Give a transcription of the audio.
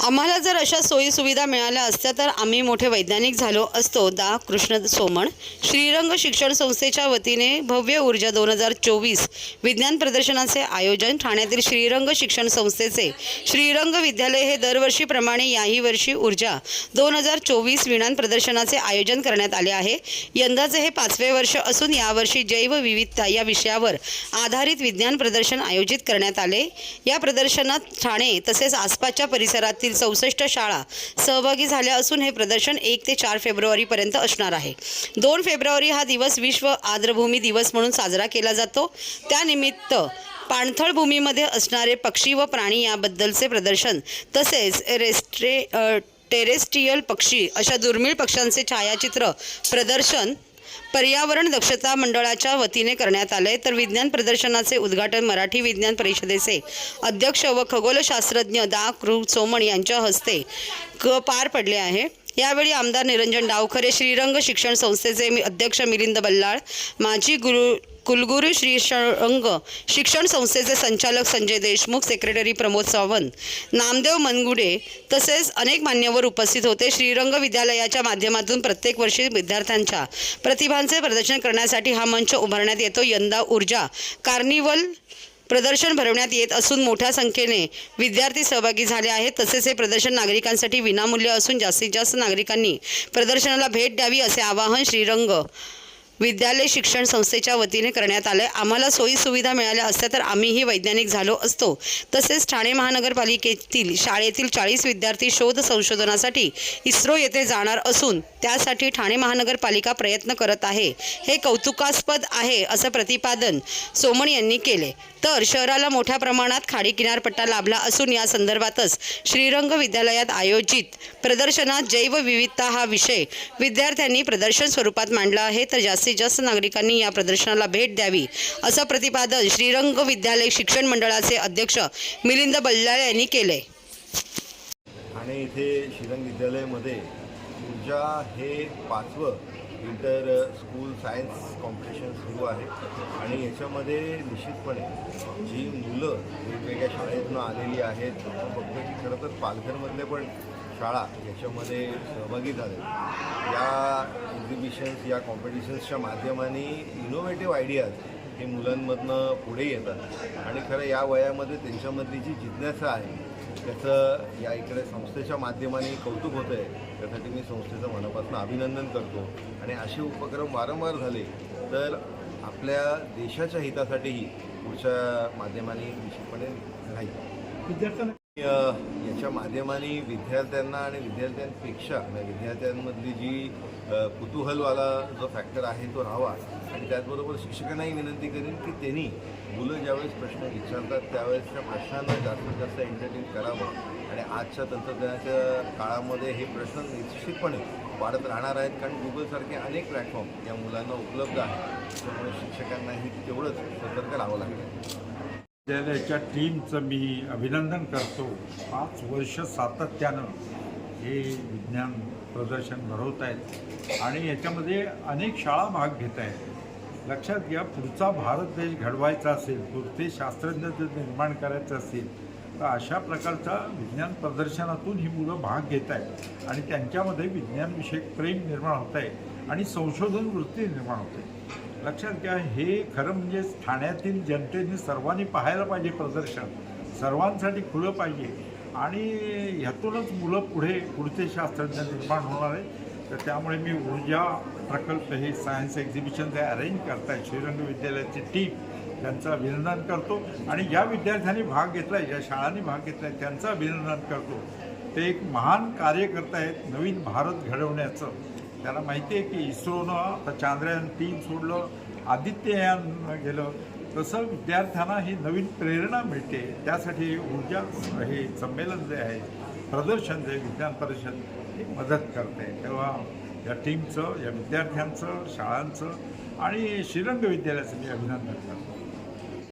आम्हाला जर अशा सोयीसुविधा मिळाल्या असत्या तर आम्ही मोठे वैज्ञानिक झालो असतो. दा. कृष्ण सोमण श्रीरंग शिक्षण संस्थेच्या वतीने भव्य ऊर्जा दोन हजार चोवीस विज्ञान प्रदर्शनाचे आयोजन ठाण्यातील श्रीरंग शिक्षण संस्थेचे श्रीरंग विद्यालय हे दरवर्षीप्रमाणे याही वर्षी ऊर्जा दोन हजार चोवीस विज्ञान प्रदर्शनाचे आयोजन करण्यात आले आहे. यंदाचे हे पाचवे वर्ष असून यावर्षी जैवविविधता या विषयावर आधारित विज्ञान प्रदर्शन आयोजित करण्यात आले. या प्रदर्शनात ठाणे तसेच आसपासच्या परिसरातील चौसष्ट शाळा सहभागी झाल्या असून हे प्रदर्शन एक ते चार फेब्रुवारीपर्यंत असणार आहे. दोन फेब्रुवारी हा दिवस विश्व आर्द्रभूमी दिवस म्हणून साजरा केला जातो. त्यानिमित्त पाणथळ भूमीमध्ये असणारे पक्षी व प्राणी याबद्दलचे प्रदर्शन तसेच रेस्ट्रे टेरेस्ट्रियल पक्षी अशा दुर्मिळ पक्ष्यांचे छायाचित्र प्रदर्शन पर्यावरण दक्षता मंडळाच्या वतीने करण्यात आले तर विज्ञान प्रदर्शनाचे उद्घाटन मराठी विज्ञान परिषदेचे अध्यक्ष व खगोलशास्त्रज्ञ दा. कृ सोमण यांच्या हस्ते क पार पडले आहे. यावेळी आमदार निरंजन डावखरे श्रीरंग शिक्षण संस्थेचे मी अध्यक्ष मिलिंद बल्लाळ माजी गुरु कुलगुरू श्री अंग शिक्षण संस्थेचे संचालक संजय देशमुख सेक्रेटरी प्रमोद सावंत नामदेव मनगुडे तसेच अनेक मान्यवर उपस्थित होते. श्रीरंग विद्यालयाच्या माध्यमातून प्रत्येक वर्षी विद्यार्थ्यांच्या प्रतिभांचे प्रदर्शन करण्यासाठी हा मंच उभारण्यात येतो. यंदा ऊर्जा कार्निवल प्रदर्शन भरवण्यात येत असून मोठ्या संख्येने विद्यार्थी सहभागी झाले आहेत. तसेच हे प्रदर्शन नागरिकांसाठी विनामूल्य असून जास्तीत जास्त नागरिकांनी प्रदर्शनाला भेट द्यावी असे आवाहन श्रीरंग विद्यालय शिक्षण संस्थेच्या वतीने करण्यात आलं आम्हाला सोयी सुविधा मिळाल्या असत्या तर आम्हीही वैज्ञानिक झालो असतो. तसेच ठाणे महानगरपालिकेतील शाळेतील चाळीस विद्यार्थी शोध संशोधनासाठी इस्रो येथे जाणार असून त्यासाठी ठाणे महानगरपालिका प्रयत्न करत आहे. हे कौतुकास्पद आहे असं प्रतिपादन सोमण यांनी केले. तर शहराला मोठ्या प्रमाणात खाडी किनारपट्टा लाभला असून या संदर्भातच श्रीरंग विद्यालयात आयोजित प्रदर्शनात जैवविविधता हा विषय विद्यार्थ्यांनी प्रदर्शन स्वरूपात मांडला आहे. तर जास्तीत जास्त नागरिकांनी या प्रदर्शनाला भेट द्यावी असं प्रतिपादन श्रीरंग विद्यालय शिक्षण मंडळाचे अध्यक्ष मिलिंद बल्लाळे यांनी केले आणि इथे श्रीरंग विद्यालयामध्ये ऊर्जा हे पाचवं इंटर स्कूल सायन्स कॉम्पिटिशन सुरू आहे. आणि याच्यामध्ये निश्चितपणे जी मुलं वेगवेगळ्या शाळेतून आलेली आहेत आपण बघतो की खरं तर पालघरमधले पण शाळा याच्यामध्ये सहभागी झाले. या एक्झिबिशन्स या कॉम्पिटिशन्सच्या माध्यमाने इनोव्हेटिव्ह आयडियाज हे मुलांमधनं पुढे येतात. आणि खरं या वयामध्ये त्यांच्यामधली जी जिज्ञासा आहे त्याचं या इकडे संस्थेच्या माध्यमाने कौतुक होतं आहे त्यासाठी मी संस्थेचं मनापासून अभिनंदन करतो. आणि असे उपक्रम वारंवार झाले तर आपल्या देशाच्या हितासाठीही पुढच्या माध्यमाने निश्चितपणे राहील विद्यार्थ्यांना याच्या माध्यमाने विद्यार्थ्यांना आणि विद्यार्थ्यांपेक्षा म्हणजे विद्यार्थ्यांमधली जी कुतूहलवाला जो फॅक्टर आहे तो राहावा. आणि त्याचबरोबर शिक्षकांनाही विनंती करेन की त्यांनी मुलं ज्यावेळेस प्रश्न विचारतात त्यावेळेस त्या प्रश्नांना जास्तीत जास्त एंटरटेन करावं. आणि आजच्या तंत्रज्ञानाच्या काळामध्ये हे प्रश्न निश्चितपणे वाढत राहणार आहेत. कारण गुगलसारखे अनेक प्लॅटफॉर्म या मुलांना उपलब्ध आहेत. त्यामुळे शिक्षकांनाही तेवढंच सतर्क राहावं लागेल. विद्यालयाच्या टीमचं मी अभिनंदन करतो. पाच वर्ष सातत्यानं हे विज्ञान प्रदर्शन भरवत आहेत आणि याच्यामध्ये अनेक शाळा भाग घेत आहेत. लक्षात घ्या पुढचा भारत देश घडवायचा असेल पुढचे शास्त्रज्ञ जर निर्माण करायचं असेल तर अशा प्रकारच्या विज्ञान प्रदर्शनातून ही मुलं भाग घेत आहेत आणि त्यांच्यामध्ये विज्ञानविषयक प्रेम निर्माण होत आहे आणि संशोधन वृत्ती निर्माण होते लक्षात घ्या हे खरं म्हणजे ठाण्यातील जनतेने सर्वांनी पाहायला पाहिजे प्रदर्शन. सर्वांसाठी खुलं पाहिजे. आणि ह्यातूनच मुलं पुढे पुढचे शास्त्रज्ञ निर्माण होणार आहे तर त्यामुळे मी ऊर्जा प्रकल्प हे सायन्स एक्झिबिशन जे अरेंज करताय. श्रीरंग विद्यालयाची टीम त्यांचं अभिनंदन करतो. आणि ज्या विद्यार्थ्यांनी भाग घेतला आहे ज्या शाळांनी भाग घेतला आहे त्यांचं अभिनंदन करतो. ते एक महान कार्य करतायत नवीन भारत घडवण्याचं. त्याला माहिती आहे की इस्रोनं आता चांद्रयान तीन सोडलं आदित्ययान गेलं. तसं विद्यार्थ्यांना ही नवीन प्रेरणा मिळते. त्यासाठी ऊर्जा हे संमेलन जे आहे प्रदर्शन जे विज्ञान परिषद हे मदत करते. तेव्हा या टीमचं या विद्यार्थ्यांचं शाळांचं आणि श्रीरंग विद्यालयाचं मी अभिनंदन करतो.